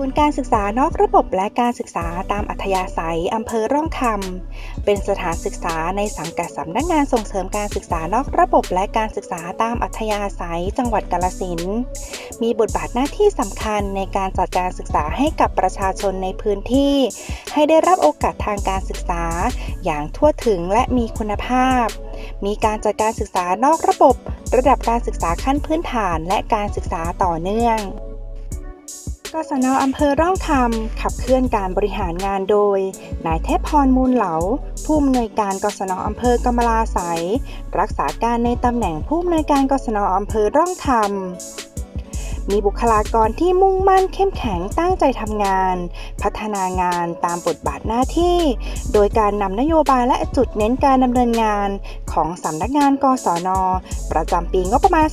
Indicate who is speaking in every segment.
Speaker 1: ศูนย์การศึกษานอกระบบและการศึกษาตามอัธยาศัยอำเภอร่องคำเป็นสถานศึกษาในสังกัดสำนักงานส่งเสริมการศึกษานอกระบบและการศึกษาตามอัธยาศัยจังหวัดกาฬสินมีบทบาทหน้าที่สำคัญในการจัดการศึกษาให้กับประชาชนในพื้นที่ ให้ได้รับโอกาสทางการศึกษา อย่างทั่วถึงและมีคุณภาพ มีการจัดการศึกษานอกระบบ ระดับการศึกษาขั้นพื้นฐานและการศึกษาต่อเนื่อง กศนอำเภอร่องคำขับเคลื่อนการบริหารงานโดย นายเทพพรมูลเหลา ผู้อำนวยการกศนอำเภอกำมะลาไสยรักษาการในตำแหน่งผู้อำนวยการกศนอำเภอร่องคำมีบุคลากรที่มุ่งมั่นเข้มแข็งตั้งใจทำงาน พัฒนางานตามบทบาทหน้าที่ โดยการนำนโยบายและจุดเน้นการดำเนินงานของสำนักงานกศน ประจำปีงบประมาณ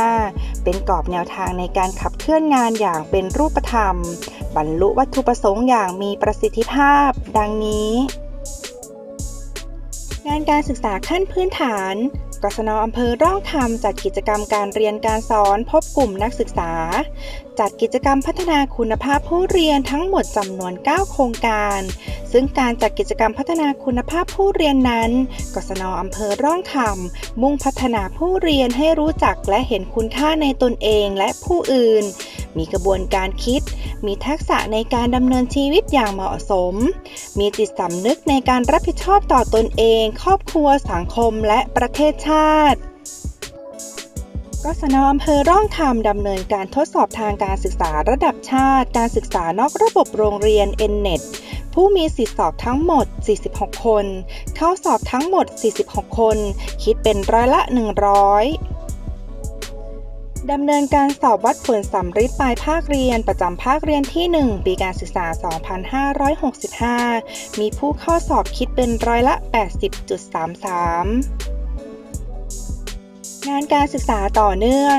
Speaker 1: 2565 เป็นกรอบแนวทางในการขับเคลื่อนงานอย่างเป็นรูปธรรม บรรลุวัตถุประสงค์อย่างมีประสิทธิภาพ ดังนี้ งานการศึกษาขั้นพื้นฐาน กศนอำเภอร่องคำจัดกิจกรรมการเรียนการสอนพบกลุ่มนักศึกษา จัดกิจกรรมพัฒนาคุณภาพผู้เรียนทั้งหมดจำนวน 9 โครงการ ซึ่งการจัดกิจกรรมพัฒนาคุณภาพผู้เรียนนั้น กศนอำเภอร่องคำมุ่งพัฒนาผู้เรียนให้รู้จักและเห็นคุณค่าในตนเองและผู้อื่น มีกระบวนการคิด มีทักษะในการดำเนินชีวิตอย่างเหมาะสม มีจิตสำนึกในการรับผิดชอบต่อตนเอง ครอบครัวสังคมและประเทศชาติกศนอำเภอร่องคำดำเนินการทดสอบทางการศึกษาระดับชาติ การศึกษานอกระบบโรงเรียน Nnet ผู้มีสิทธิสอบทั้งหมด 46 คน เข้าสอบทั้งหมด 46 คน คิดเป็นร้อยละ 100 ดำเนินการสอบวัดผลสำริดปลายภาคเรียนประจำภาคเรียนที่ 1 ปีการศึกษา 2565 มีผู้เข้าสอบคิดเป็นร้อยละ 80.33 งานการศึกษาต่อเนื่อง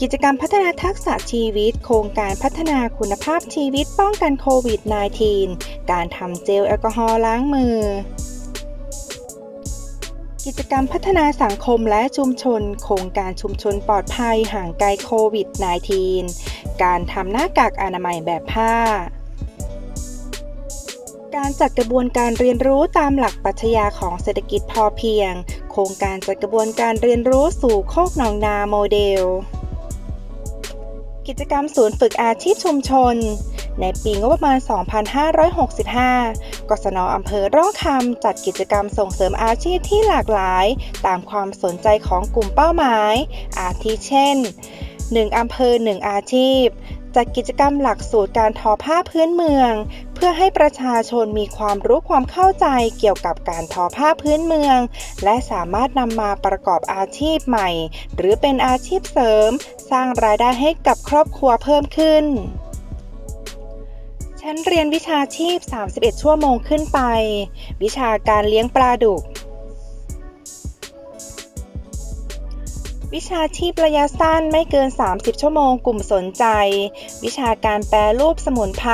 Speaker 1: กิจกรรมพัฒนาทักษะชีวิต โครงการพัฒนาคุณภาพชีวิตป้องกันโควิด -19 การทำเจลแอลกอฮอล์ล้างมือ กิจกรรมพัฒนาสังคมและชุมชน โครงการชุมชนปลอดภัยห่างไกลโควิด -19 การทำหน้ากากอนามัยแบบผ้า การจัดกระบวนการเรียนรู้ตามหลักปรัชญาของเศรษฐกิจพอเพียง โครงการจัดกระบวนการเรียนรู้สู่โคกหนองนาโมเดล กิจกรรมศูนย์ฝึกอาชีพชุมชน ในปีงบประมาณ 2565 กศนอำเภอร่องคำจัดกิจกรรมส่งเสริมอาชีพที่หลากหลาย ตามความสนใจของกลุ่มเป้าหมาย อาทิเช่น 1 อำเภอ 1 อาชีพ จัดกิจกรรมหลักสูตรการทอผ้าพื้นเมือง เพื่อให้ประชาชนมีความรู้ความเข้าใจเกี่ยวกับการทอผ้าพื้นเมือง และสามารถนำมาประกอบอาชีพใหม่ หรือเป็นอาชีพเสริม สร้างรายได้ให้กับครอบครัวเพิ่มขึ้น ชั้นเรียนวิชาชีพ 31 ชั่วโมงขึ้นไป วิชาการเลี้ยงปลาดุก วิชาชีพระยะสั้นไม่เกิน 30 ชั่วโมงกลุ่มสนใจ วิชาการแปรรูปสมุนไพร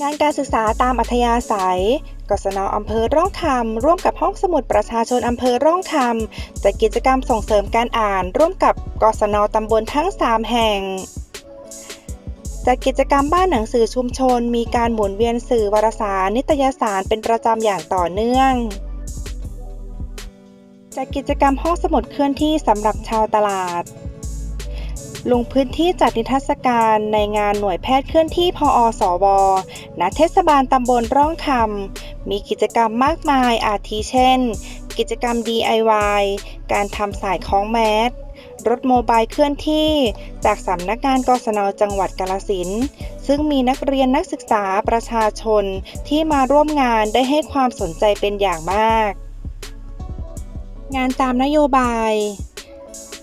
Speaker 1: งานการศึกษาตามอัธยาศัย กศนอำเภอร่องคำร่วมกับห้องสมุดประชาชนอำเภอร่องคำจัดกิจกรรมส่งเสริมการอ่าน ร่วมกับกศนตำบลทั้ง 3 แห่ง จัดกิจกรรมบ้านหนังสือชุมชน มีการหมุนเวียนสื่อวารสาร นิตยสารเป็นประจำอย่างต่อเนื่องจัดกิจกรรมห้องสมุดเคลื่อนที่สำหรับชาวตลาด ลงพื้นที่จัดนิทรรศการในงานหน่วยแพทย์เคลื่อนที่พออสวณเทศบาลตำบลร่องคำมีกิจกรรมมากมายอาทิเช่น กิจกรรม DIY การทำสายคล้องแมส รถโมบายเคลื่อนที่ จากสำนักงานกศนจังหวัดกาลสินซึ่งมีนักเรียนนักศึกษาประชาชนที่มาร่วมงานได้ให้ความสนใจเป็นอย่างมาก งานตามนโยบาย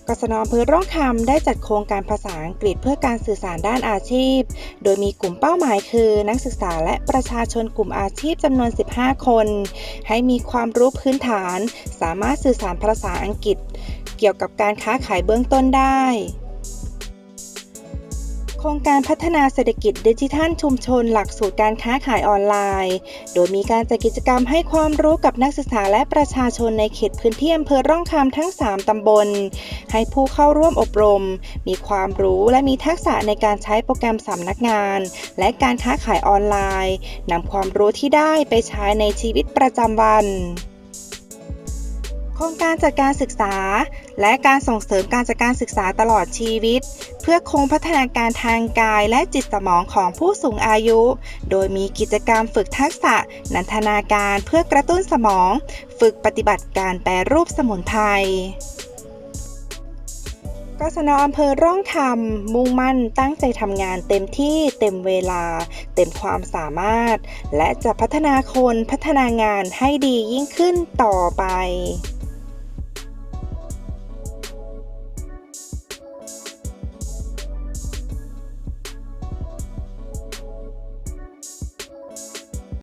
Speaker 1: กศนอำเภอร่องคำได้จัดโครงการภาษาอังกฤษเพื่อการสื่อสารด้านอาชีพ โดยมีกลุ่มเป้าหมายคือ นักศึกษาและประชาชนกลุ่มอาชีพจำนวน 15 คน ให้มีความรู้พื้นฐาน สามารถสื่อสารภาษาอังกฤษ เกี่ยวกับการค้าขายเบื้องต้นได้ โครงการพัฒนาเศรษฐกิจดิจิทัลชุมชนหลักสูตรการค้าขายออนไลน์ โดยมีการจัดกิจกรรมให้ความรู้กับนักศึกษาและประชาชนในเขตพื้นที่อำเภอร่องคำทั้ง 3 ตำบล ให้ผู้เข้าร่วมอบรม มีความรู้และมีทักษะในการใช้โปรแกรมสำนักงาน และการค้าขายออนไลน์นำความรู้ที่ได้ไปใช้ในชีวิตประจำวัน ครงการจัดการศึกษา และการส่งเสริมการจัดการศึกษาตลอดชีวิต เพื่อคงพัฒนาการทางกายและจิตสมองของผู้สูงอายุ โดยมีกิจกรรมฝึกทักษะ นันทนาการเพื่อกระตุ้นสมอง ฝึกปฏิบัติการแปรรูปสมุนไพรกศนอำเภอร่องคำมุ่งมั่นตั้งใจทำงานเต็มที่เต็มเวลา เต็มความสามารถ และจะพัฒนาคนพัฒนางานให้ดียิ่งขึ้นต่อไป